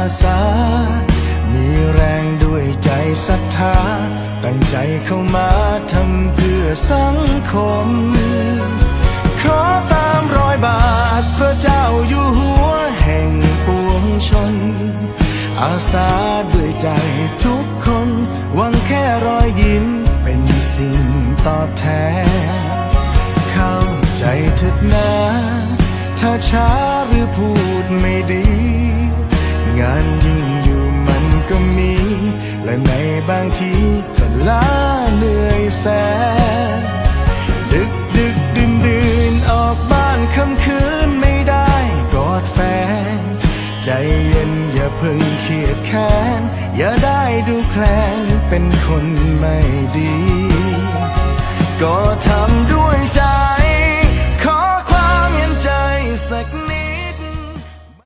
าสา มีแรงด้วยใจศรัทธา ตั้งใจเข้ามาทำเพื่อสังคม ขอตามรอยบาทพระเจ้าอยู่หัวแห่งปวงชน อาสาด้วยใจทุกคน หวังแค่รอยยิ้มเป็นสิ่งตอบแทน เข้าใจเถิดนะ ถ้าช้าหรือพูดไม่ดี บางทีก็ล้าเหนื่อยแสนดึกดึกดื่นดื่นออกบ้านค่ำคืนไม่ได้กอดแฟน ใจเย็นอย่าเพิ่งเครียดแค้น อย่าได้ดูแคลนเป็นคนไม่ดี ก็ทำ